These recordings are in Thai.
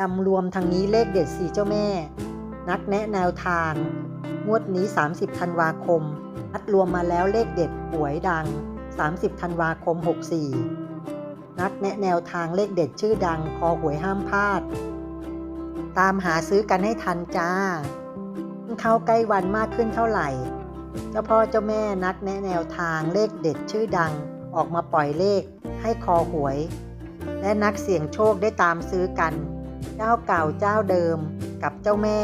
นำรวมทางนี้เลขเด็ดสีเจ้าแม่ นักแนะแนวทาง งวดนี้ 30ธันวาคมนัดรวมมาแล้วเลขเด็ดหวยดัง 30ธันวาคม 64 นักแนะแนวทางเลขเด็ดชื่อดังคอหวยห้ามพลาด ตามหาซื้อกันให้ทันจ้าเข้าใกล้วันมากขึ้นเท่าไหร่ เจ้าพ่อเจ้าแม่นักแนะแนวทางเลขเด็ดชื่อดังออกมาปล่อยเลขให้คอหวย และนักเสี่ยงโชคได้ตามซื้อกัน เจ้าเก่าเจ้าเดิมกับเจ้าแม่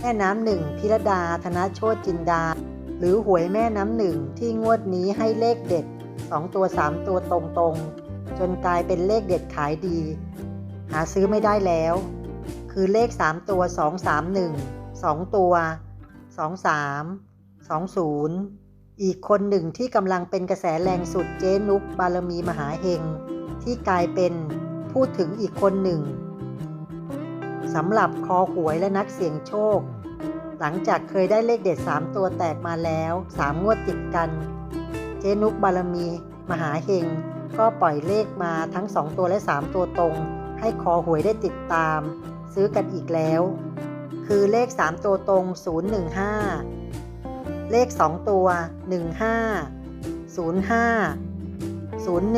แม่น้ำหนึ่งพิรดาธนโชตจินดา หรือหวยแม่น้ำหนึ่งที่งวดนี้ให้เลขเด็ด 2 ตัว 3 ตัวตรงๆ จนกลายเป็นเลขเด็ดขายดี หาซื้อไม่ได้แล้ว คือเลข 3 ตัว 2 3 1 2 ตัว 2 3 2 0 อีกคนหนึ่งที่กำลังเป็นกระแสแรงสุดเจนุกบารมีมหาเฮงที่กลายเป็นพูดถึงอีกคนหนึ่ง สำหรับคอหวยและนักเสี่ยงโชค หลังจากเคยได้เลขเด็ด 3 ตัวแตกมาแล้ว 3 งวดติดกัน เจนุกบารมี มหาเฮงก็ปล่อยเลขมาทั้ง 2 ตัวและ 3 ตัวตรง ให้คอหวยได้ติดตาม ซื้อกันอีกแล้ว คือเลข 3 ตัวตรง 015 เลข 2 ตัว 15 05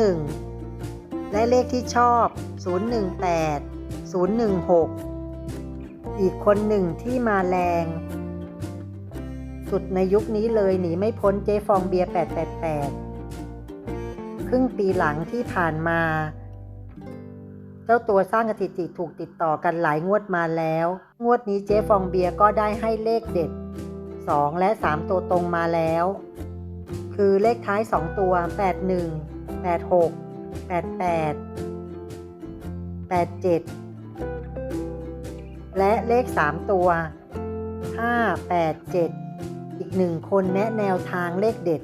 01 และเลขที่ชอบ 018 016 อีกคนหนึ่งที่มาแรง สุดในยุคนี้เลยหนีไม่พ้นเจฟองเบียร์ 888 ครึ่งปีหลังที่ผ่านมา เจ้าตัวสร้างสถิติถูกติดต่อกันหลายงวดมาแล้ว งวดนี้เจฟองเบียร์ก็ได้ให้เลขเด็ด 2 และ 3 ตัวตรงมาแล้ว คือเลขท้าย 2 ตัว 81 86 88 87 และเลข 3 ตัว 587 อีกหนึ่งคนแนะแนวทางเลขเด็ด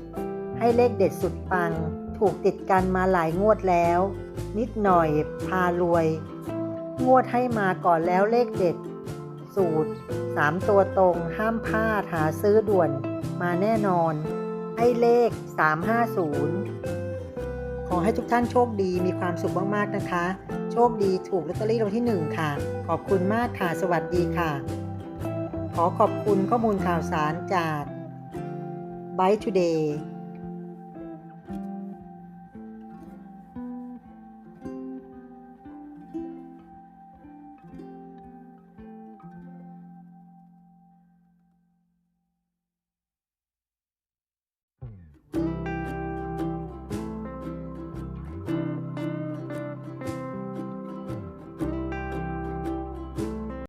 ให้เลขเด็ดสุดปัง ถูกติดกันมาหลายงวดแล้ว นิดหน่อยพารวย งวดให้มาก่อนแล้วเลขเด็ด สูตร 3 ตัวตรงห้ามพลาดหาซื้อด่วนมาแน่นอน ให้เลข 350 ขอให้ทุกท่านโชคดีมีความสุขมาก ๆ นะคะ โชคดีถูกลอตเตอรี่รางวัลที่ 1 ค่ะ ขอบคุณมากค่ะ สวัสดีค่ะ ขอขอบคุณข้อมูลข่าวสารจาก Byte Today